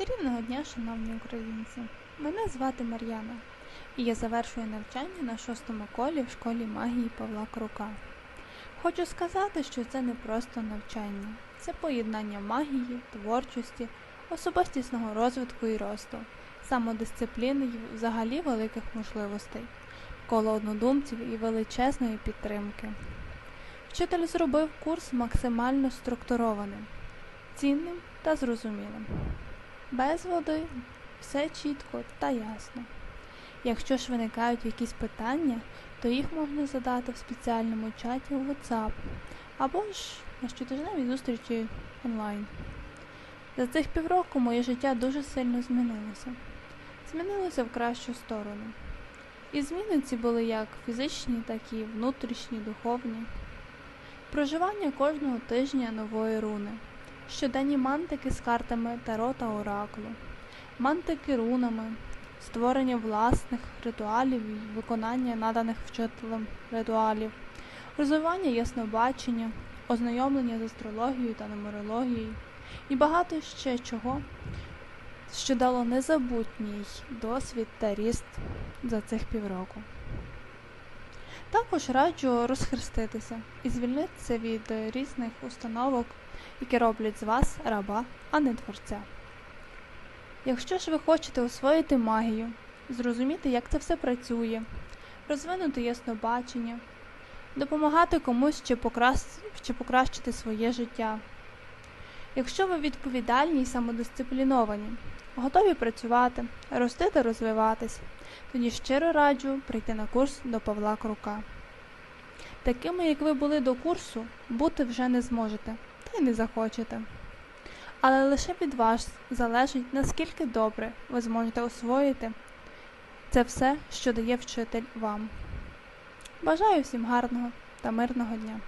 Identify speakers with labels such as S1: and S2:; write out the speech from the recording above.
S1: Чарівного дня, шановні українці! Мене звати Мар'яна, і я завершую навчання на шостому колі в школі магії Павла Крука. Хочу сказати, що це не просто навчання, це поєднання магії, творчості, особистісного розвитку і росту, самодисципліни і взагалі великих можливостей, коло однодумців і величезної підтримки. Вчитель зробив курс максимально структурованим, цінним та зрозумілим. Без води все чітко та ясно. Якщо ж виникають якісь питання, то їх можна задати в спеціальному чаті у WhatsApp або ж на щотижневій зустрічі онлайн. За цих півроку моє життя дуже сильно змінилося. Змінилося в кращу сторону. І зміни ці були як фізичні, так і внутрішні, духовні. Проживання кожного тижня нової руни щоденні мантики з картами Таро та Оракулу, мантики рунами, створення власних ритуалів і виконання наданих вчителем ритуалів, розвивання яснобачення, ознайомлення з астрологією та нумерологією і багато ще чого, що дало незабутній досвід та ріст за цих півроку. Також раджу розхреститися і звільнитися від різних установок, які роблять з вас раба, а не творця. Якщо ж ви хочете освоїти магію, зрозуміти, як це все працює, розвинути яснобачення, допомагати комусь чи покращити своє життя. Якщо ви відповідальні і самодисципліновані, готові працювати, рости та розвиватись, тоді щиро раджу прийти на курс до Павла Крука. Такими, як ви були до курсу, бути вже не зможете, та й не захочете. Але лише від вас залежить, наскільки добре ви зможете освоїти це все, що дає вчитель вам. Бажаю всім гарного та мирного дня!